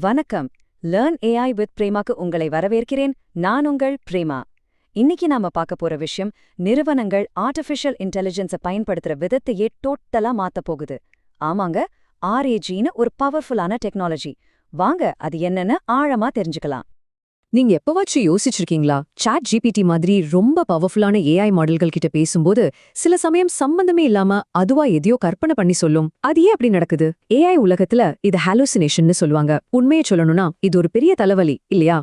வணக்கம். Learn AI with பிரேமாக்கு உங்களை வரவேற்கிறேன். நான் உங்கள் பிரேமா. இன்னைக்கு நாம பார்க்க போற விஷயம் நிறுவனங்கள் ஆர்டிஃபிஷியல் இன்டெலிஜென்ஸை பயன்படுத்துற விதத்தையே டோட்டலா மாத்தப் போகுது. ஆமாங்க ஆர்ஏஜின்னு ஒரு பவர்ஃபுல்லான டெக்னாலஜி வாங்க அது என்னன்னு ஆழமா தெரிஞ்சுக்கலாம். நீங்க எப்பவாச்சும் யோசிச்சிருக்கீங்களா? சாட் ஜிபிடி மாதிரி ரொம்ப பவர்ஃபுல்லான ஏஐ மாடல்கள் கிட்ட பேசும்போது சில சமயம் சம்பந்தமே இல்லாம அதுவா எதையோ கற்பனை பண்ணி சொல்லும். அது ஏன் அப்படி நடக்குது? ஏஐ உலகத்துல இது ஹாலோசினேஷன் சொல்லுவாங்க. உண்மையை சொல்லணும்னா இது ஒரு பெரிய தலைவலி இல்லையா?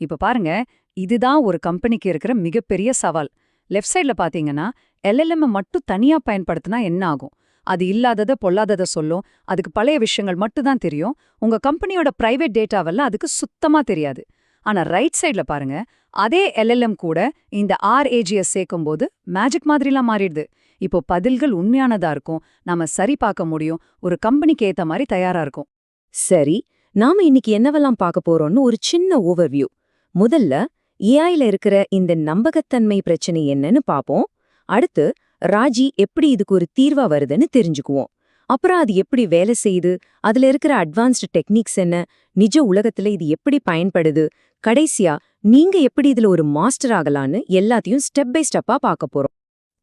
இப்ப பாருங்க இதுதான் ஒரு கம்பெனிக்கு இருக்கிற மிகப்பெரிய சவால். லெஃப்ட் சைடுல பாத்தீங்கன்னா எல்எல்எம் மட்டும் தனியா பயன்படுத்தினா என்ன ஆகும்? அது இல்லாதத பொல்லாதத சொல்லும். அதுக்கு பழைய விஷயங்கள் மட்டும் தான் தெரியும். உங்க கம்பெனியோட பிரைவேட் டேட்டாவெல்லாம் அதுக்கு சுத்தமா தெரியாது. ஆனா ரைட் சைடுல பாருங்க அதே எல்எல்எம் கூட இந்த ஆர்ஏஜிஎஸ் சேர்க்கும் போது மேஜிக் மாதிரிலாம் மாறிடுது. இப்போ பதில்கள் உண்மையானதா இருக்கும் நாம சரி பார்க்க முடியும் ஒரு கம்பெனிக்கு ஏத்த மாதிரி தயாரா இருக்கும். சரி நாம இன்னைக்கு என்னவெல்லாம் பார்க்க போறோம்னு ஒரு சின்ன ஓவர்வியூ முதல்ல ஏஐல இருக்கிற இந்த நம்பகத்தன்மை பிரச்சனை என்னன்னு பாப்போம் அடுத்து ராஜி எப்படி இதுக்கு ஒரு தீர்வா வருதுன்னு தெரிஞ்சுக்குவோம். அப்புறம் அது எப்படி வேலை செய்யுது? அதுல இருக்கிற அட்வான்ஸ்டு டெக்னிக்ஸ் என்ன? நிஜ உலகத்துல இது எப்படி பயன்படுது? கடைசியா நீங்க எப்படி இதுல ஒரு மாஸ்டர் ஆகலான்னு எல்லாத்தையும் ஸ்டெப் பை ஸ்டெப்பா பார்க்க போறோம்.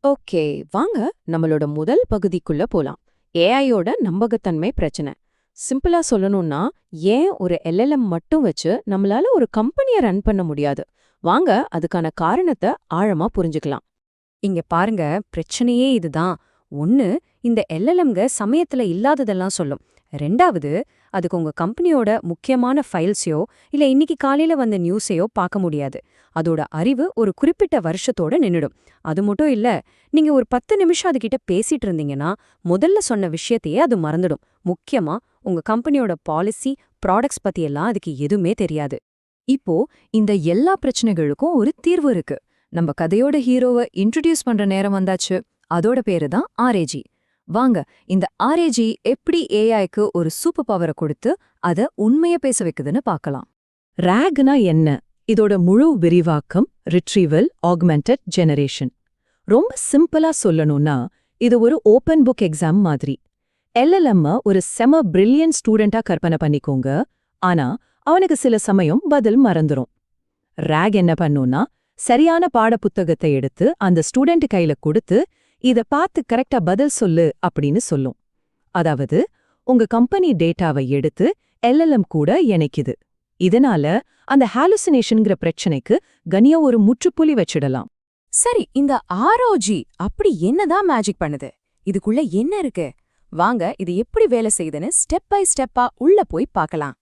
ஓகே வாங்க நம்மளோட முதல் பகுதிக்குள்ள போலாம். ஏஐயோட நம்பகத்தன்மை பிரச்சனை. சிம்பிளா சொல்லணும்னா ஏன் ஒரு எல்எல்எம் மட்டும் வச்சு நம்மளால ஒரு கம்பெனியை ரன் பண்ண முடியாது? வாங்க அதுக்கான காரணத்தை ஆழமா புரிஞ்சுக்கலாம். இங்க பாருங்க பிரச்சனையே இதுதான். ஒன்னு இந்த எல்எல்எம்க சமயத்துல இல்லாததெல்லாம் சொல்லும். ரெண்டாவது அதுக்கு உங்க கம்பெனியோட முக்கியமான ஃபைல்ஸையோ இல்ல இன்னைக்கு காலையில வந்த நியூஸையோ பார்க்க முடியாது. அதோட அறிவு ஒரு குறிப்பிட்ட வருஷத்தோட நின்னுடும். அது மட்டும் இல்ல நீங்க ஒரு பத்து நிமிஷம் அதுகிட்ட பேசிட்டு இருந்தீங்கன்னா முதல்ல சொன்ன விஷயத்தையே அது மறந்துடும். முக்கியமா உங்க கம்பெனியோட பாலிசி ப்ராடக்ட்ஸ் பத்தியெல்லாம் அதுக்கு எதுவுமே தெரியாது. இப்போ இந்த எல்லா பிரச்சனைகளுக்கும் ஒரு தீர்வு இருக்கு. நம்ம கதையோட ஹீரோவை இன்ட்ரடியூஸ் பண்ற நேரம் வந்தாச்சு. அதோட பேரு தான் ஆர்ஏஜி வாங்க இந்த ஆர்ஏஜி எப்படி ஏஐக்கு ஒரு சூப்பர் பவரை கொடுத்து அத உண்மைய பேச வைக்குதுன்னு பார்க்கலாம். ரேக்னா என்ன? இதோட முழு விரிவாக்கம் ரிட்ரீவல் ஆக்மெண்டட் ஜெனரேஷன் ரொம்ப சிம்பிளா சொல்லணும்னா இது ஒரு ஓப்பன் புக் எக்ஸாம் மாதிரி. எல்எல்எம் ஒரு செம பிரில்லியன்ட் ஸ்டூடெண்டா கற்பனை பண்ணிக்கோங்க. ஆனா அவனுக்கு சில சமயம் பதில் மறந்துரும். ரேக் என்ன பண்ணும்னா சரியான பாடப்புத்தகத்தை எடுத்து அந்த ஸ்டூடெண்ட் கையில கொடுத்து இத பார்த்து கரெக்டா பதில் சொல்லு அப்படின்னு சொல்லும். அதாவது உங்க கம்பெனி டேட்டாவை எடுத்து எல்எல்எம் கூட இணைக்குது. இதனால அந்த ஹாலுசினேஷன்ங்கிற பிரச்சனைக்கு கனியா ஒரு முற்றுப்புள்ளி வச்சிடலாம். சரி இந்த ஆர்ஓஜி அப்படி என்னதான் மேஜிக் பண்ணுது? இதுக்குள்ள என்ன இருக்கு? வாங்க இது எப்படி வேலை செய்யுதுன்னு ஸ்டெப் பை ஸ்டெப்பா உள்ள போய் பார்க்கலாம்.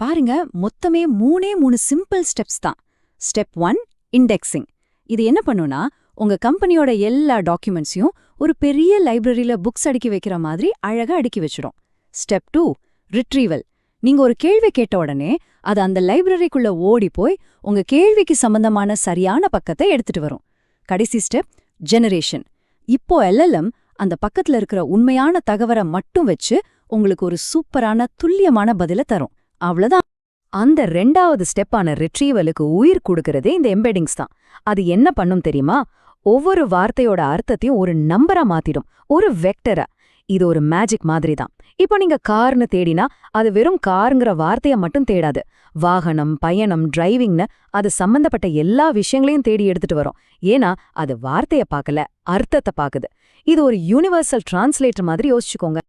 பாருங்க மொத்தமே மூணே மூணு சிம்பிள் ஸ்டெப்ஸ் தான். ஸ்டெப் ஒன் இண்டெக்ஸிங் இது என்ன பண்ணுனா உங்க கம்பெனியோட எல்லா டாக்குமெண்ட்ஸையும் ஒரு பெரிய லைப்ரரியில புக்ஸ் அடுக்கி வைக்கிற மாதிரி அழகா அடுக்கி வச்சிடும். ஸ்டெப் டூ ரிட்ரீவல் நீங்க ஒரு கேள்வி கேட்ட உடனே அது அந்த லைப்ரரிக்குள்ள ஓடி போய் உங்க கேள்விக்கு சம்பந்தமான சரியான பக்கத்தை எடுத்துட்டு வரும். கடைசி ஸ்டெப் ஜெனரேஷன் இப்போ எல்எல்எம் அந்த பக்கத்துல இருக்கிற உண்மையான தகவலை மட்டும் வச்சு உங்களுக்கு ஒரு சூப்பரான துல்லியமான பதில தரும். அவ்வளவுதான். அந்த ரெண்டாவது ஸ்டெப்பான ரிட்ரீவலுக்கு உயிர் கொடுக்கறதே இந்த எம்பெடிங்ஸ் தான். அது என்ன பண்ணும் தெரியுமா? ஒவ்வொரு வார்த்தையோட அர்த்தத்தையும் ஒரு நம்பரா மாத்திடும். ஒரு வெக்டரா. இது ஒரு மேஜிக் மாதிரி தான் இப்போ நீங்க கார்னு தேடினா அது வெறும் காருங்கிற வார்த்தைய மட்டும் தேடாது. வாகனம் பயணம் டிரைவிங்னு அது சம்பந்தப்பட்ட எல்லா விஷயங்களையும் தேடி எடுத்துட்டு வரும். ஏன்னா அது வார்த்தைய பார்க்கல அர்த்தத்தை பாக்குது இது ஒரு யூனிவர்சல் டிரான்ஸ்லேட்டர் மாதிரி யோசிச்சுக்கோங்க.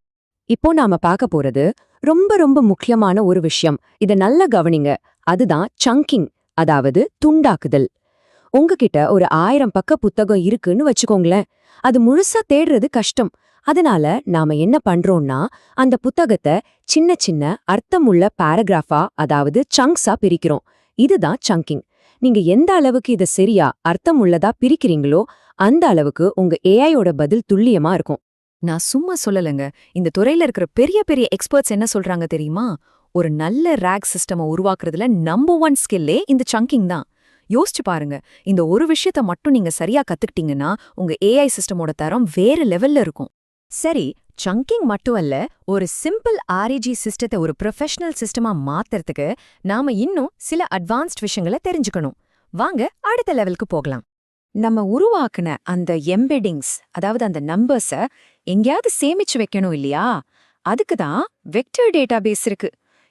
இப்போ நாம பார்க்க போறது ரொம்ப ரொம்ப முக்கியமான ஒரு விஷயம். இத நல்லா கவனிங்க. அதுதான் சங்கிங் அதாவது துண்டாக்குதல். உங்ககிட்ட ஒரு ஆயிரம் பக்க புத்தகம் இருக்குன்னு வச்சுக்கோங்களேன். அது முழுசா தேடுறது கஷ்டம். அதனால நாம என்ன பண்றோம்னா அந்த புத்தகத்தை சின்ன சின்ன அர்த்தமுள்ள பாராகிராஃபா அதாவது சங்க்ஸா பிரிக்கிறோம். இதுதான் சங்கிங் நீங்க எந்த அளவுக்கு இத சரியா அர்த்தமுள்ளதா பிரிக்கிறீங்களோ அந்த அளவுக்கு உங்க ஏஐயோட பதில் துல்லியமா இருக்கும். நான் சும்மா சொல்லலங்க. இந்த துறையில இருக்கிற பெரிய பெரிய எக்ஸ்பர்ட்ஸ் என்ன சொல்றாங்க தெரியுமா? ஒரு நல்ல ரேக் சிஸ்டமை உருவாக்குறதுல நம்பர் ஒன் ஸ்கில்லே இந்த சங்கிங் தான். யோசிச்சு பாருங்க. இந்த ஒரு விஷயத்த மட்டும் நீங்க சரியா கத்துக்கிட்டீங்கன்னா உங்க ஏஐ சிஸ்டமோட தரம் வேற லெவல்ல இருக்கும். சரி சங்கிங் மட்டும் அல்ல ஒரு சிம்பிள் ஆர்இஜி சிஸ்டத்தை ஒரு ப்ரொஃபஷனல் சிஸ்டமா மாத்துறதுக்கு நாம இன்னும் சில அட்வான்ஸ்ட் விஷயங்களை தெரிஞ்சுக்கணும். வாங்க அடுத்த லெவலுக்கு போகலாம். நம்ம உருவாக்குன அந்த எம்பெடிங்ஸ் அதாவது அந்த நம்பர்ஸ எங்கேயாவது சேமிச்சு வைக்கணும் இல்லையா? அதுக்கு தான் வெக்டர் டேட்டாபேஸ் இருக்கு.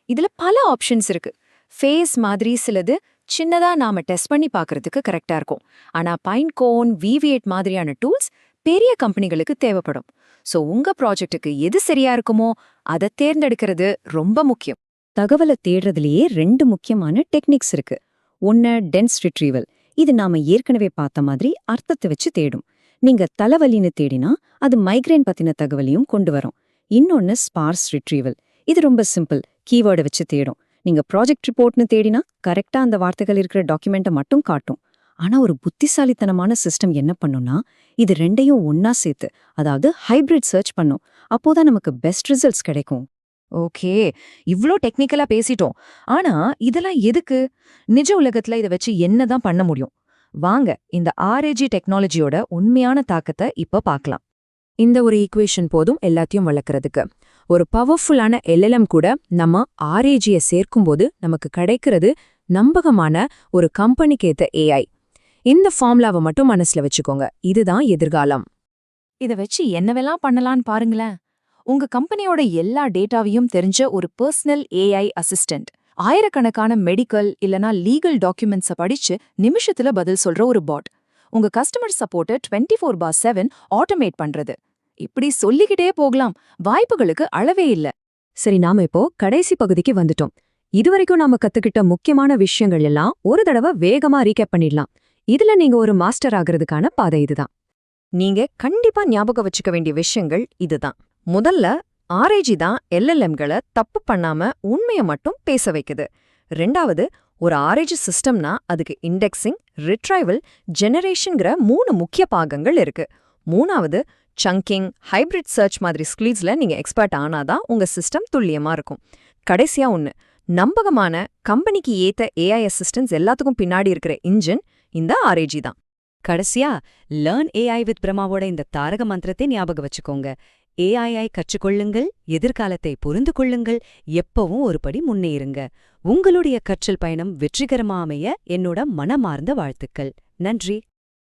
இதுல பல ஆப்ஷன்ஸ் இருக்கு. ஃபேஸ் மாதிரி சிலது சின்னதா நாம டெஸ்ட் பண்ணி பார்க்கறதுக்கு கரெக்டா இருக்கும். ஆனா பைன் கோன் விவிஎட் மாதிரியான டூல்ஸ் பெரிய கம்பெனிகளுக்கு தேவைப்படும். சோ உங்க ப்ராஜெக்ட்டுக்கு எது சரியா இருக்குமோ அதை தேர்ந்தெடுக்கிறது ரொம்ப முக்கியம். தகவலை தேடுறதுலயே ரெண்டு முக்கியமான டெக்னிக்ஸ் இருக்கு. ஒன்னு டென்ஸ் ரிட்ரீவல் இது நாம ஏற்கனவே பார்த்த மாதிரி அர்த்தத்தை வச்சு தேடும். நீங்க தலைவலின்னு தேடினா அது மைக்ரேன் பத்தின தகவலையும் கொண்டு வரும். இன்னொன்னு ஸ்பார்ஸ் ரிட்ரீவல் இது ரொம்ப சிம்பிள் கீவேர்டை வச்சு தேடும். நீங்க ப்ராஜெக்ட் ரிப்போர்ட்னு தேடினா கரெக்டா அந்த வார்த்தைகள் இருக்கிற டாக்குமெண்ட்டை மட்டும் காட்டும். ஆனா ஒரு புத்திசாலித்தனமான சிஸ்டம் என்ன பண்ணும்னா இது ரெண்டையும் ஒன்னா சேர்த்து அதாவது ஹைபிரிட் சர்ச் பண்ணும். அப்போதான் நமக்கு பெஸ்ட் ரிசல்ட்ஸ் கிடைக்கும். ஓகே இவ்ளோ டெக்னிக்கலா பேசிட்டோம். ஆனா இதெல்லாம் எதுக்கு? நிஜ உலகத்துல இத வச்சு என்னதான் பண்ண முடியும்? வாங்க இந்த ஆர்ஏஜி டெக்னாலஜியோட உண்மையான தாக்கத்தை இப்ப பார்க்கலாம். இந்த ஒரு ஈக்குவேஷன் போதும் எல்லாத்தையும் வளர்க்கறதுக்கு. ஒரு பவர்ஃபுல்லான எல்எல்எம் கூட நம்ம ஆர்ஏஜியை சேர்க்கும்போது நமக்கு கிடைக்கிறது நம்பகமான ஒரு கம்பெனிக்கேத்த ஏஐ இந்த ஃபார்முலாவை மட்டும் மனசுல வச்சுக்கோங்க. இதுதான் எதிர்காலம். இத வச்சு என்னவெல்லாம் பண்ணலான்னு பாருங்களேன். உங்க கம்பெனியோட எல்லா டேட்டாவையும் தெரிஞ்ச ஒரு பர்சனல் ஏஐ அசிஸ்டன்ட் ஆயிரக்கணக்கான மெடிக்கல் இல்லனா லீகல் டாக்குமெண்ட்ஸை படிச்சு நிமிஷத்துல பதில் சொல்ற ஒரு பாட் உங்க கஸ்டமர் சப்போர்ட்டை twenty four bar seven automate பண்றது. இப்படி சொல்லிக்கிட்டே போகலாம். வாய்ப்புகளுக்கு அளவே இல்ல. சரி நாம இப்போ கடைசி பகுதிக்கு வந்துட்டோம். இதுவரைக்கும் நாம கத்துக்கிட்ட முக்கியமான விஷயங்கள் எல்லாம் ஒரு தடவை வேகமா ரீகேப் பண்ணிடலாம். இதுல நீங்க ஒரு மாஸ்டர் ஆகிறதுக்கான பாதை இதுதான். நீங்க கண்டிப்பா ஞாபகம் வச்சுக்க வேண்டிய விஷயங்கள் இதுதான். முதல்ல ஆர்ஐஜி தான் எல்எல்எம்களை தப்பு பண்ணாம உண்மையை மட்டும் பேச வைக்குது. ரெண்டாவது ஒரு ஆர்ஐஜி சிஸ்டம்னா அதுக்கு இண்டெக்ஸிங் ரிட்ரைவல் ஜெனரேஷன்கிற மூணு முக்கிய பாகங்கள் இருக்கு. மூணாவது சங்கிங் ஹைபிரிட் சர்ச் மாதிரி ஸ்கில்ஸில் நீங்க எக்ஸ்பர்ட் ஆனாதான் உங்க சிஸ்டம் துல்லியமா இருக்கும். கடைசியா ஒன்னு நம்பகமான கம்பெனிக்கு ஏத்த ஏஐ அசிஸ்டன்ஸ் எல்லாத்துக்கும் பின்னாடி இருக்கிற இன்ஜின் இந்த ஆர்ஏஜி தான். கடைசியா லேர்ன் ஏஐ வித் பிரமாவோட இந்த தாரக மந்திரத்தை ஞாபகம் வச்சுக்கோங்க. ஏஐஐ கற்றுக்கொள்ளுங்கள் எதிர்காலத்தை புரிந்து கொள்ளுங்கள் எப்பவும் ஒரு படி முன்னேறுங்க. உங்களுடைய கற்றல் பயணம் வெற்றிகரமா அமைய என்னோட மனமார்ந்த வாழ்த்துக்கள். நன்றி.